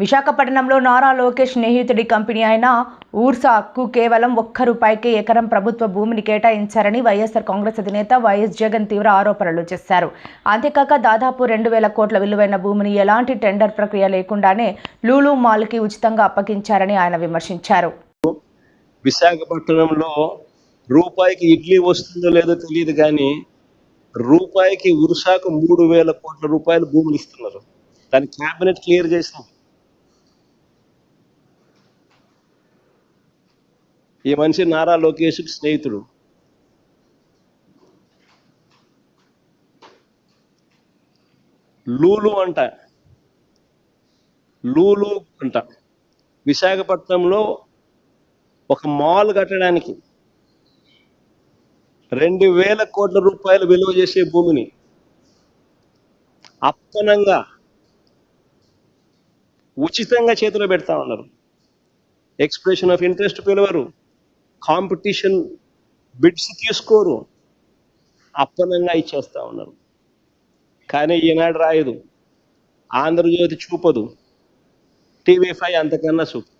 విశాఖపట్నంలో నారా లోకేష్ స్నేహితుడి కంపెనీ అయిన ఊర్సాకు కేవలం ఒక్క రూపాయికి ఎకరం ప్రభుత్వ భూమిని కేటాయించారని వైఎస్ఆర్ కాంగ్రెస్ అధినేత వైఎస్ జగన్ తీవ్ర ఆరోపణలు చేశారు. అంతేకాక దాదాపు రెండు వేల కోట్ల విలువైన భూమిని ఎలాంటి టెండర్ ప్రక్రియ లేకుండానే లూలు మాల్కి ఉచితంగా అప్పగించారని ఆయన విమర్శించారు. విశాఖపట్నంలో రూపాయికి ఇడ్లీ వస్తుందో లేదో తెలియదు కానీ రూపాయికి ఉరుసాకు మూడు వేల కోట్ల రూపాయలు భూములు ఇస్తున్నారు. దాని క్యాబినెట్ క్లియర్ చేసినాం ఈ మనిషి నారా లోకేష్ స్నేహితుడు. లూలు అంట. లూలు అంట. విశాఖపట్నంలో ఒక మాల్ కట్టడానికి రెండు వేల కోట్ల రూపాయలు విలువ చేసే భూమిని అప్పనంగా ఉచితంగా చేతిలో పెడతా ఉన్నారు. ఎక్స్ప్రెషన్ ఆఫ్ ఇంట్రెస్ట్ పిలవరు. కాంపిటీషన్ బిడ్స్ తీసుకోరు. అప్పనంగా ఇచ్చేస్తా ఉన్నారు. కానీ ఈనాడు రాయదు. ఆంధ్రజ్యోతి చూపదు. టీవీ ఫైవ్ అంతకన్నా చూపు